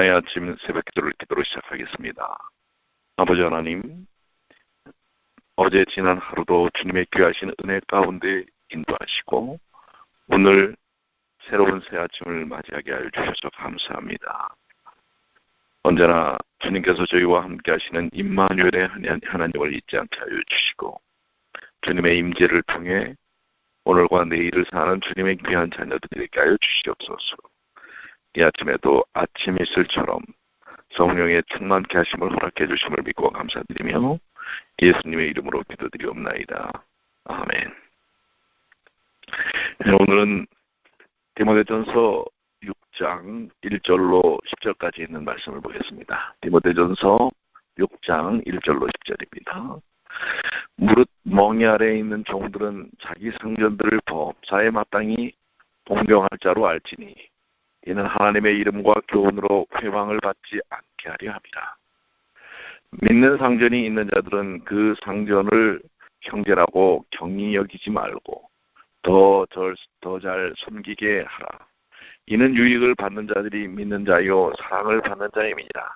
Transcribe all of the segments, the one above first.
만나의 아침 새벽 기도를 기도로 시작하겠습니다. 아버지 하나님, 어제 지난 하루도 주님의 귀하신 은혜 가운데 인도하시고 오늘 새로운 새 아침을 맞이하게 하여 주셔서 감사합니다. 언제나 주님께서 저희와 함께 하시는 임마누엘의 하나님을 잊지 않게 하여 주시고 주님의 임재를 통해 오늘과 내일을 사는 주님의 귀한 자녀들에게 하여 주시옵소서. 이 아침에도 아침 이슬처럼 성령의 충만케 하심을 허락해 주심을 믿고 감사드리며 예수님의 이름으로 기도드리옵나이다. 아멘. 네, 오늘은 디모데전서 6장 1절로 10절까지 있는 말씀을 보겠습니다. 디모데전서 6장 1절로 10절입니다. 무릇 멍이 아래에 있는 종들은 자기 성전들을 법사에 마땅히 동경할 자로 알지니 이는 하나님의 이름과 교훈으로 회방을 받지 않게 하려 함이라. 믿는 상전이 있는 자들은 그 상전을 형제라고 경히 여기지 말고 더잘 섬기게 하라. 이는 유익을 받는 자들이 믿는 자요 사랑을 받는 자임이니라.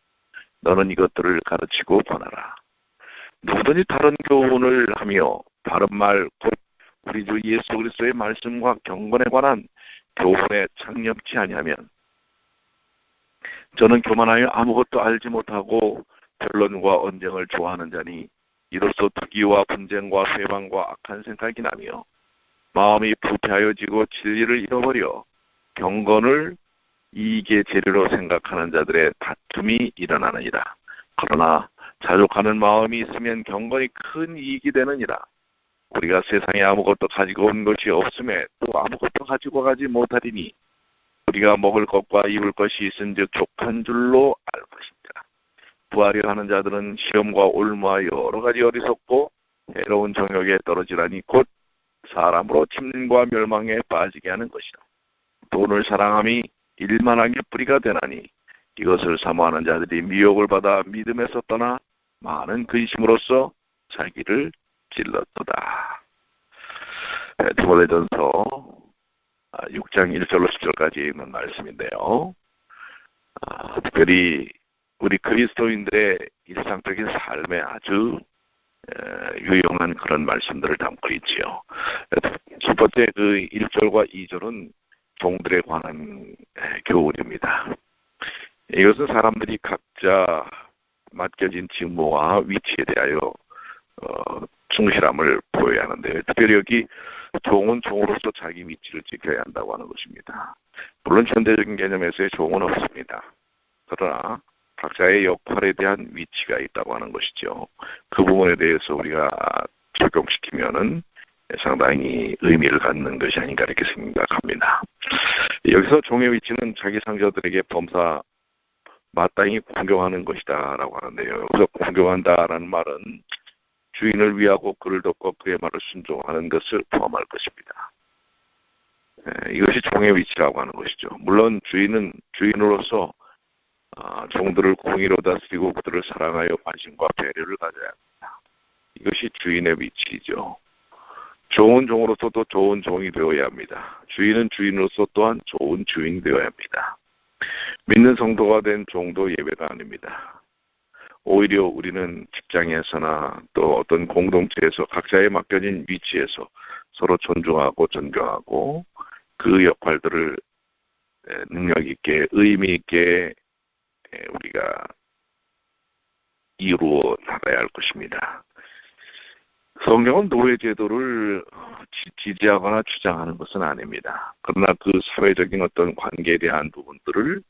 너는 이것들을 가르치고 권하라. 누구든지 다른 교훈을 하며 바른 말 곧 우리 주 예수 그리스도의 말씀과 경건에 관한 교훈에 창념치 아니하면 저는 교만하여 아무것도 알지 못하고 변론과 언쟁을 좋아하는 자니 이로써 투기와 분쟁과 회방과 악한 생각이 나며 마음이 부패하여지고 진리를 잃어버려 경건을 이익의 재료로 생각하는 자들의 다툼이 일어나느니라. 그러나 자족하는 마음이 있으면 경건이 큰 이익이 되느니라. 우리가 세상에 아무것도 가지고 온 것이 없음에 또 아무것도 가지고 가지 못하리니 우리가 먹을 것과 입을 것이 있은즉 족한 줄로 알 것입니다. 부하려 하는 자들은 시험과 올무와 여러 가지 어리석고 해로운 정욕에 떨어지라니 곧 사람으로 침과 멸망에 빠지게 하는 것이다. 돈을 사랑함이 일만하게 뿌리가 되나니 이것을 사모하는 자들이 미혹을 받아 믿음에서 떠나 많은 근심으로써 자기를 찔렀도다. 네, 디모데전서 6장 1절로 10절까지 있는 말씀인데요. 아, 특별히 우리 그리스도인들의 일상적인 삶에 아주 유용한 그런 말씀들을 담고 있지요. 첫 번째 그 1절과 2절은 종들에 관한 교훈입니다. 이것은 사람들이 각자 맡겨진 직무와 위치에 대하여 어, 충실함을 보여야 하는데 특별히 여기 종은 종으로서 자기 위치를 지켜야 한다고 하는 것입니다. 물론 현대적인 개념에서의 종은 없습니다. 그러나 각자의 역할에 대한 위치가 있다고 하는 것이죠. 그 부분에 대해서 우리가 적용시키면은 상당히 의미를 갖는 것이 아닌가 이렇게 생각합니다. 여기서 종의 위치는 자기 상자들에게 범사 마땅히 공경하는 것이다라고 하는데요. 여기서 공경한다라는 말은 주인을 위하고 그를 돕고 그의 말을 순종하는 것을 포함할 것입니다. 이것이 종의 위치라고 하는 것이죠. 물론 주인은 주인으로서 아, 종들을 공의로 다스리고 그들을 사랑하여 관심과 배려를 가져야 합니다. 이것이 주인의 위치죠. 좋은 종으로서도 좋은 종이 되어야 합니다. 주인은 주인으로서 또한 좋은 주인 되어야 합니다. 믿는 성도가 된 종도 예배가 아닙니다. 오히려 우리는 직장에서나 또 어떤 공동체에서 각자의 맡겨진 위치에서 서로 존중하고 존경하고 그 역할들을 능력 있게 의미 있게 우리가 이루어 나가야 할 것입니다. 성경은 노예 제도를 지지하거나 주장하는 것은 아닙니다. 그러나 그 사회적인 어떤 관계에 대한 부분들을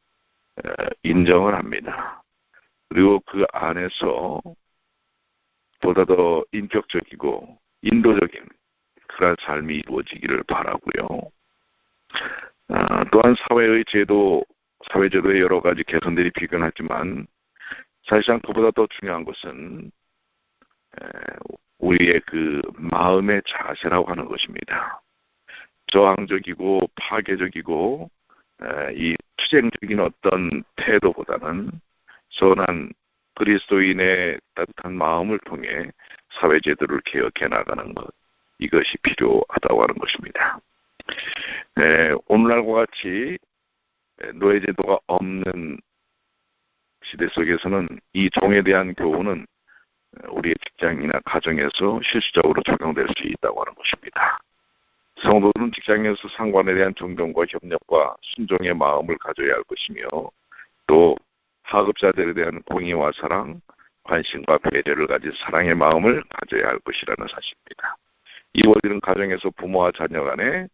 인정을 합니다. 그리고 그 안에서 보다 더 인격적이고 인도적인 그런 삶이 이루어지기를 바라고요. 아, 또한 사회의 제도, 사회제도의 여러 가지 개선들이 비견하지만 사실상 그보다 더 중요한 것은 우리의 그 마음의 자세라고 하는 것입니다. 저항적이고 파괴적이고 이 투쟁적인 어떤 태도보다는 선한 그리스도인의 따뜻한 마음을 통해 사회제도를 개혁해 나가는 것 이것이 필요하다고 하는 것입니다. 네, 오늘날과 같이 노예제도가 없는 시대 속에서는 이 종에 대한 교훈은 우리의 직장이나 가정에서 실질적으로 적용될 수 있다고 하는 것입니다. 성도들은 직장에서 상관에 대한 존경과 협력과 순종의 마음을 가져야 할 것이며 또 하급자들에 대한 공의와 사랑, 관심과 배려를 가진 사랑의 마음을 가져야 할 것이라는 사실입니다. 이 원리는 가정에서 부모와 자녀 간에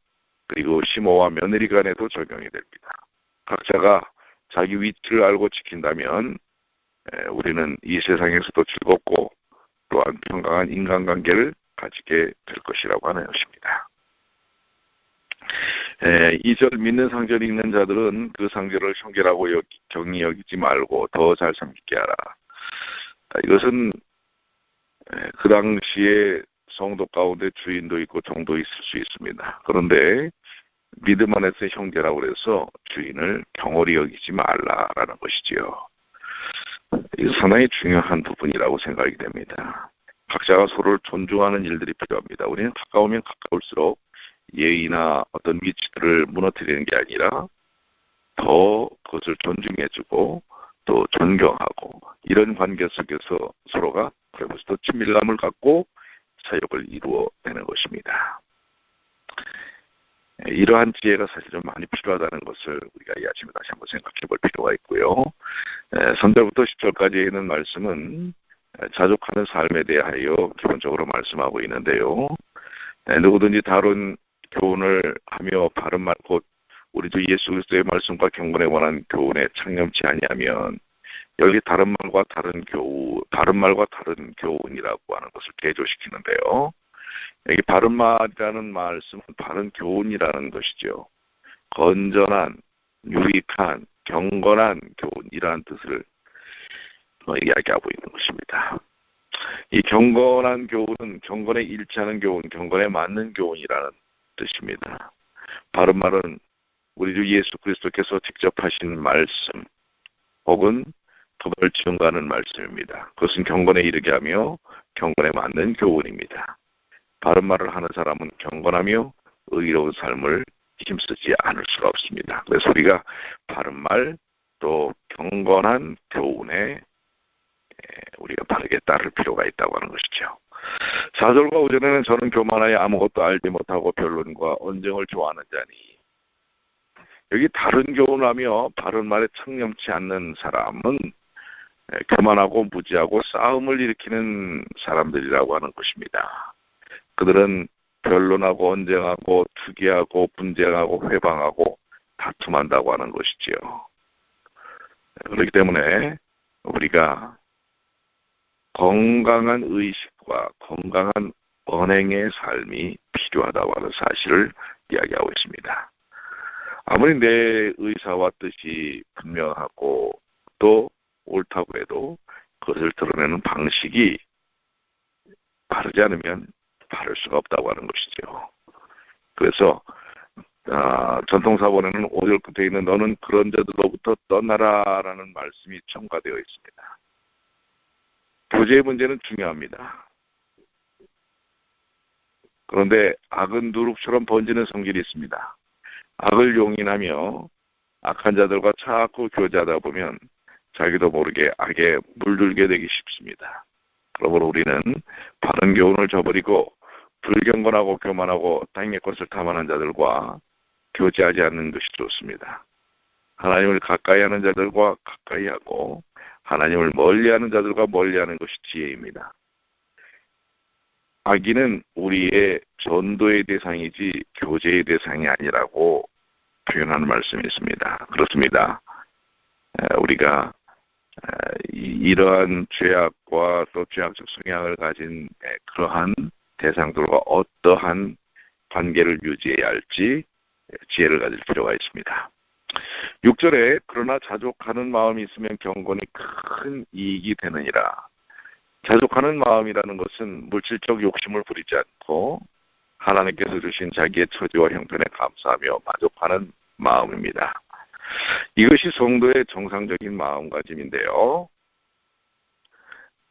그리고 시모와 며느리 간에도 적용이 됩니다. 각자가 자기 위치를 알고 지킨다면 우리는 이 세상에서도 즐겁고 또한 평강한 인간관계를 가지게 될 것이라고 하는 것입니다. 이 절 믿는 상절 읽는 자들은 그 상절을 형제라고 경히 여기지 말고 더 잘 섬기게 하라. 이것은 그 당시에 성도 가운데 주인도 있고 종도 있을 수 있습니다. 그런데 믿음 안에서 형제라고 해서 주인을 경홀히 여기지 말라라는 것이지요. 이거 상당히 중요한 부분이라고 생각이 됩니다. 각자가 서로를 존중하는 일들이 필요합니다. 우리는 가까우면 가까울수록 예의나 어떤 위치들을 무너뜨리는 게 아니라 더 그것을 존중해주고 또 존경하고 이런 관계 속에서 서로가 도 친밀감을 갖고 사역을 이루어내는 것입니다. 이러한 지혜가 사실 좀 많이 필요하다는 것을 우리가 이 아침에 다시 한번 생각해 볼 필요가 있고요. 3절부터 10절까지 있는 말씀은 자족하는 삶에 대하여 기본적으로 말씀하고 있는데요. 누구든지 다른 교훈을 하며 바른 말, 곧 우리 주 예수 그리스도의 말씀과 경건에 관한 교훈에 창념치 아니하면 여기 다른 말과 다른 교훈, 바른 말과 다른 교훈이라고 하는 것을 대조시키는데요. 여기 바른 말이라는 말씀은 바른 교훈이라는 것이죠. 건전한, 유익한, 경건한 교훈이라는 뜻을 이야기하고 있는 것입니다. 이 경건한 교훈은 경건에 일치하는 교훈, 경건에 맞는 교훈이라는 뜻입니다. 바른 말은 우리 주 예수 그리스도께서 직접 하신 말씀 혹은 법을 지원가는 말씀입니다. 그것은 경건에 이르게 하며 경건에 맞는 교훈입니다. 바른 말을 하는 사람은 경건하며 의로운 삶을 힘쓰지 않을 수가 없습니다. 그래서 우리가 바른 말 또 경건한 교훈에 우리가 바르게 따를 필요가 있다고 하는 것이죠. 4절과 5절에는 저는 교만하여 아무것도 알지 못하고 변론과 언쟁을 좋아하는 자니 여기 다른 교훈하며 바른 말에 청렴치 않는 사람은 교만하고 무지하고 싸움을 일으키는 사람들이라고 하는 것입니다. 그들은 변론하고 언쟁하고 투기하고 분쟁하고 회방하고 다툼한다고 하는 것이지요. 그렇기 때문에 우리가 건강한 의식 과 건강한 언행의 삶이 필요하다고 하는 사실을 이야기하고 있습니다. 아무리 내 의사와 뜻이 분명하고 또 옳다고 해도 그것을 드러내는 방식이 바르지 않으면 바를 수가 없다고 하는 것이죠. 그래서 아, 전통사본에는 5절 끝에 있는 너는 그런 자들로부터 떠나라라는 말씀이 첨가되어 있습니다. 교제의 문제는 중요합니다. 그런데 악은 누룩처럼 번지는 성질이 있습니다. 악을 용인하며 악한 자들과 자꾸 교제하다 보면 자기도 모르게 악에 물들게 되기 쉽습니다. 그러므로 우리는 바른 교훈을 저버리고 불경건하고 교만하고 땅의 것을 탐하는 자들과 교제하지 않는 것이 좋습니다. 하나님을 가까이 하는 자들과 가까이 하고 하나님을 멀리 하는 자들과 멀리 하는 것이 지혜입니다. 악인은 우리의 전도의 대상이지 교제의 대상이 아니라고 표현하는 말씀이 있습니다. 그렇습니다. 우리가 이러한 죄악과 또 죄악적 성향을 가진 그러한 대상들과 어떠한 관계를 유지해야 할지 지혜를 가질 필요가 있습니다. 6절에 그러나 자족하는 마음이 있으면 경건이 큰 이익이 되느니라. 자족하는 마음이라는 것은 물질적 욕심을 부리지 않고 하나님께서 주신 자기의 처지와 형편에 감사하며 만족하는 마음입니다. 이것이 성도의 정상적인 마음가짐인데요.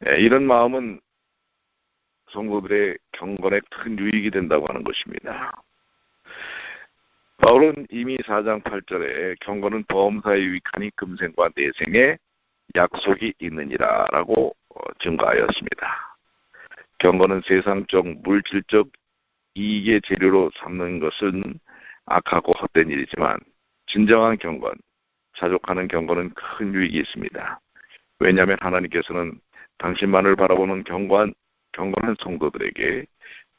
네, 이런 마음은 성도들의 경건에 큰 유익이 된다고 하는 것입니다. 바울은 이미 4장 8절에 경건은 범사에 유익하니 금생과 내생에 약속이 있느니라 라고 어, 증거하였습니다. 경건은 세상적 물질적 이익의 재료로 삼는 것은 악하고 헛된 일이지만 진정한 경건, 자족하는 경건은 큰 유익이 있습니다. 왜냐하면 하나님께서는 당신만을 바라보는 경관, 경건한 성도들에게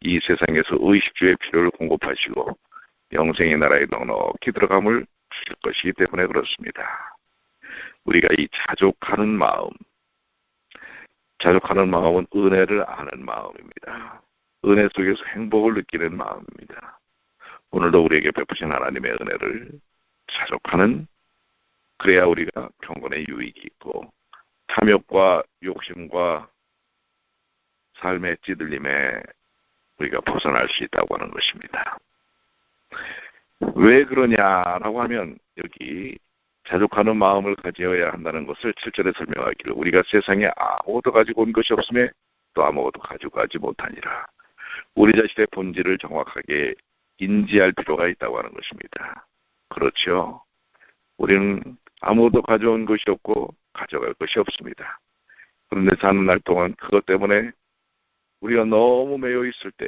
이 세상에서 의식주의 필요를 공급하시고 영생의 나라에 넉넉히 들어감을 주실 것이기 때문에 그렇습니다. 우리가 이 자족하는 마음, 자족하는 마음은 은혜를 아는 마음입니다. 은혜 속에서 행복을 느끼는 마음입니다. 오늘도 우리에게 베푸신 하나님의 은혜를 자족하는 그래야 우리가 경건의 유익이 있고 탐욕과 욕심과 삶의 찌들림에 우리가 벗어날 수 있다고 하는 것입니다. 왜 그러냐라고 하면 여기 자족하는 마음을 가져야 한다는 것을 7절에 설명하기를 우리가 세상에 아무것도 가지고 온 것이 없음에 또 아무것도 가지고 가지 못하니라. 우리 자신의 본질을 정확하게 인지할 필요가 있다고 하는 것입니다. 그렇죠. 우리는 아무것도 가져온 것이 없고 가져갈 것이 없습니다. 그런데 사는 날 동안 그것 때문에 우리가 너무 매여 있을 때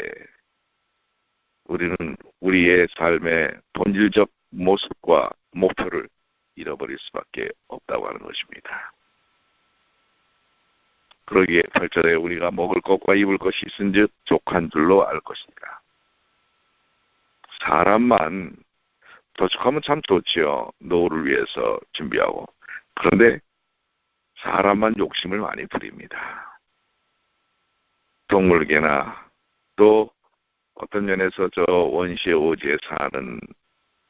우리는 우리의 삶의 본질적 모습과 목표를 잃어버릴 수밖에 없다고 하는 것입니다. 그러기에 8절에 우리가 먹을 것과 입을 것이 있은즉 족한 줄로 알 것입니다. 사람만 도축하면 참 좋지요. 노후를 위해서 준비하고. 그런데 사람만 욕심을 많이 부립니다. 동물계나 또 어떤 면에서 저 원시의 오지에 사는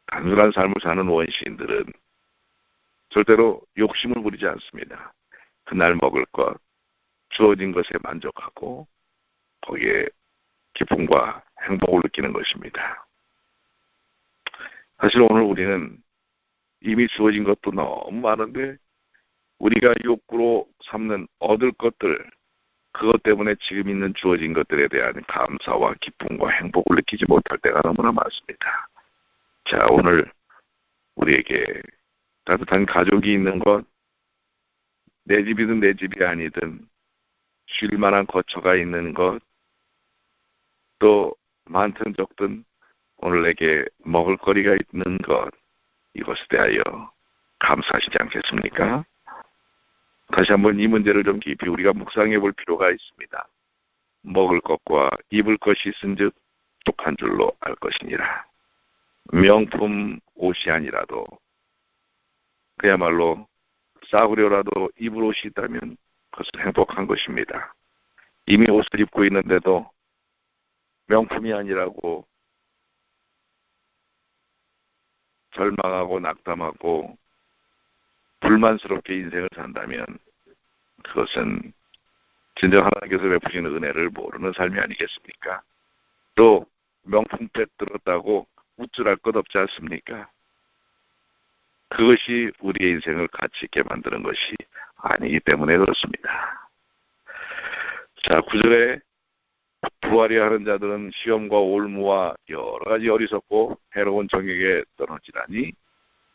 단순한 삶을 사는 원시인들은 절대로 욕심을 부리지 않습니다. 그날 먹을 것, 주어진 것에 만족하고 거기에 기쁨과 행복을 느끼는 것입니다. 사실 오늘 우리는 이미 주어진 것도 너무 많은데 우리가 욕구로 삼는 얻을 것들 그것 때문에 지금 있는 주어진 것들에 대한 감사와 기쁨과 행복을 느끼지 못할 때가 너무나 많습니다. 자 오늘 우리에게 따뜻한 가족이 있는 것, 내 집이든 내 집이 아니든 쉴 만한 거처가 있는 것, 또 많든 적든 오늘 내게 먹을 거리가 있는 것, 이것에 대하여 감사하시지 않겠습니까? 다시 한번 이 문제를 좀 깊이 우리가 묵상해 볼 필요가 있습니다. 먹을 것과 입을 것이 있은즉 똑한 줄로 알 것이니라. 명품 옷이 아니라도 그야말로 싸구려라도 입을 옷이 있다면 그것은 행복한 것입니다. 이미 옷을 입고 있는데도 명품이 아니라고 절망하고 낙담하고 불만스럽게 인생을 산다면 그것은 진정 하나님께서 베푸시는 은혜를 모르는 삶이 아니겠습니까? 또 명품백 들었다고 우쭐할 것 없지 않습니까? 그것이 우리의 인생을 가치 있게 만드는 것이 아니기 때문에 그렇습니다. 자, 구절에 부활이야 하는 자들은 시험과 올무와 여러 가지 어리석고 해로운 정욕에 떨어지라니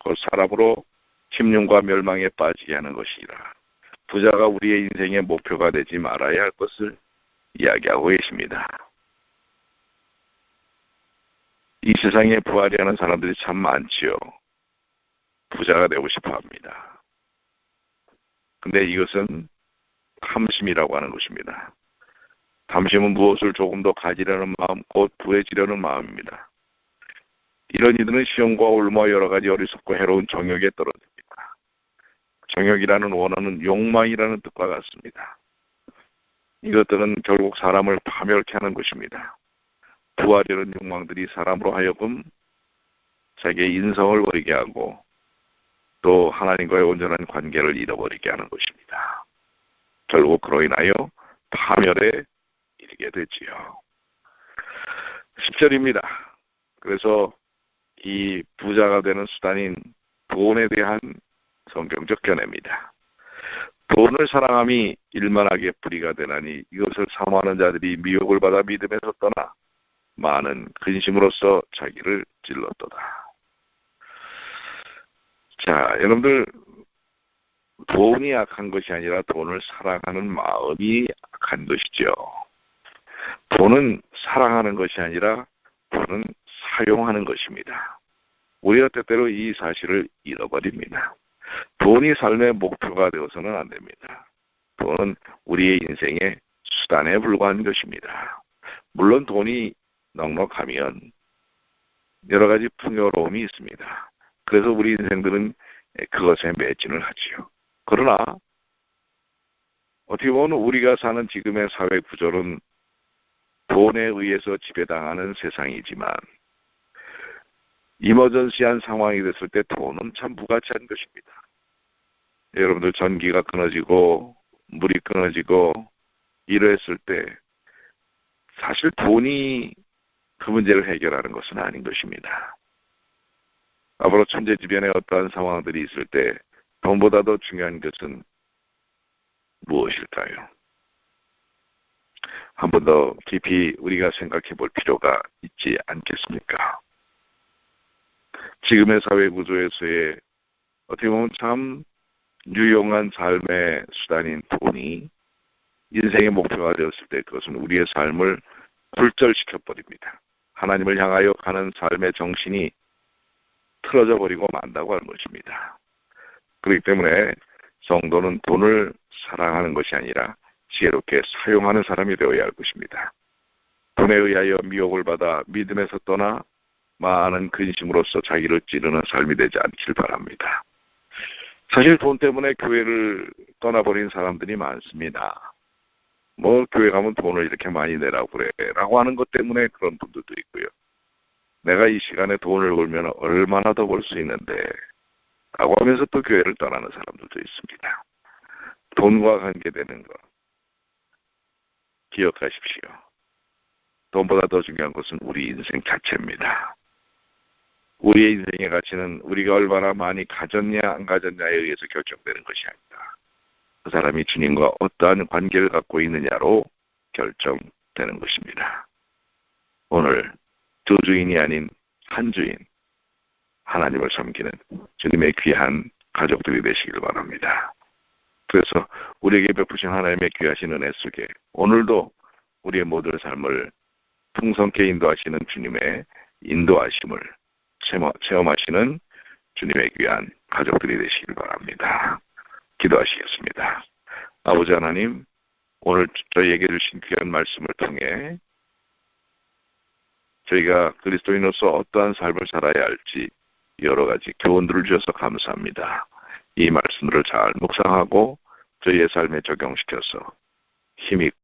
그 사람으로 침륜과 멸망에 빠지게 하는 것이라. 부자가 우리의 인생의 목표가 되지 말아야 할 것을 이야기하고 계십니다. 이 세상에 부활이 하는 사람들이 참 많지요. 부자가 되고 싶어 합니다. 근데 이것은 탐심이라고 하는 것입니다. 탐심은 무엇을 조금 더 가지려는 마음, 곧 부해지려는 마음입니다. 이런 이들은 시험과 올마 여러 가지 어리석고 해로운 정욕에 떨어집니다. 정욕이라는 원어는 욕망이라는 뜻과 같습니다. 이것들은 결국 사람을 파멸케 하는 것입니다. 부하려는 욕망들이 사람으로 하여금 자기의 인성을 버리게 하고 또 하나님과의 온전한 관계를 잃어버리게 하는 것입니다. 결국 그로 인하여 파멸에 이르게 되지요. 10절입니다. 그래서 이 부자가 되는 수단인 돈에 대한 성경적 견해입니다. 돈을 사랑함이 일만하게 뿌리가 되나니 이것을 사모하는 자들이 미혹을 받아 믿음에서 떠나 많은 근심으로써 자기를 찔렀도다. 자, 여러분들 돈이 악한 것이 아니라 돈을 사랑하는 마음이 악한 것이죠. 돈은 사랑하는 것이 아니라 돈은 사용하는 것입니다. 우리가 때때로 이 사실을 잃어버립니다. 돈이 삶의 목표가 되어서는 안 됩니다. 돈은 우리의 인생의 수단에 불과한 것입니다. 물론 돈이 넉넉하면 여러 가지 풍요로움이 있습니다. 그래서 우리 인생들은 그것에 매진을 하지요. 그러나 어떻게 보면 우리가 사는 지금의 사회 구조는 돈에 의해서 지배당하는 세상이지만 이머전시한 상황이 됐을 때 돈은 참 무가치한 것입니다. 여러분들 전기가 끊어지고 물이 끊어지고 이러했을 때 사실 돈이 그 문제를 해결하는 것은 아닌 것입니다. 앞으로 천재지변의 어떠한 상황들이 있을 때 돈보다 더 중요한 것은 무엇일까요? 한 번 더 깊이 우리가 생각해 볼 필요가 있지 않겠습니까? 지금의 사회 구조에서의 어떻게 보면 참 유용한 삶의 수단인 돈이 인생의 목표가 되었을 때 그것은 우리의 삶을 굴절시켜 버립니다. 하나님을 향하여 가는 삶의 정신이 틀어져 버리고 만다고 하는 것입니다. 그렇기 때문에 성도는 돈을 사랑하는 것이 아니라 지혜롭게 사용하는 사람이 되어야 할 것입니다. 돈에 의하여 미혹을 받아 믿음에서 떠나 많은 근심으로서 자기를 찌르는 삶이 되지 않길 바랍니다. 사실 돈 때문에 교회를 떠나버린 사람들이 많습니다. 뭐 교회 가면 돈을 이렇게 많이 내라고 그래 라고 하는 것 때문에 그런 분들도 있고요. 내가 이 시간에 돈을 벌면 얼마나 더 벌 수 있는데 라고 하면서 또 교회를 떠나는 사람들도 있습니다. 돈과 관계되는 것 기억하십시오. 돈보다 더 중요한 것은 우리 인생 자체입니다. 우리의 인생의 가치는 우리가 얼마나 많이 가졌냐 안 가졌냐에 의해서 결정되는 것이 아니다. 그 사람이 주님과 어떠한 관계를 갖고 있느냐로 결정되는 것입니다. 오늘 두 주인이 아닌 한 주인 하나님을 섬기는 주님의 귀한 가족들이 되시길 바랍니다. 그래서 우리에게 베푸신 하나님의 귀하신 은혜 속에 오늘도 우리의 모든 삶을 풍성케 인도하시는 주님의 인도하심을 체험하시는 주님의 귀한 가족들이 되시길 바랍니다. 기도하시겠습니다. 아버지 하나님, 오늘 저희에게 주신 귀한 말씀을 통해 저희가 그리스도인으로서 어떠한 삶을 살아야 할지 여러 가지 교훈들을 주셔서 감사합니다. 이 말씀들을 잘 묵상하고 저희의 삶에 적용시켜서 힘있고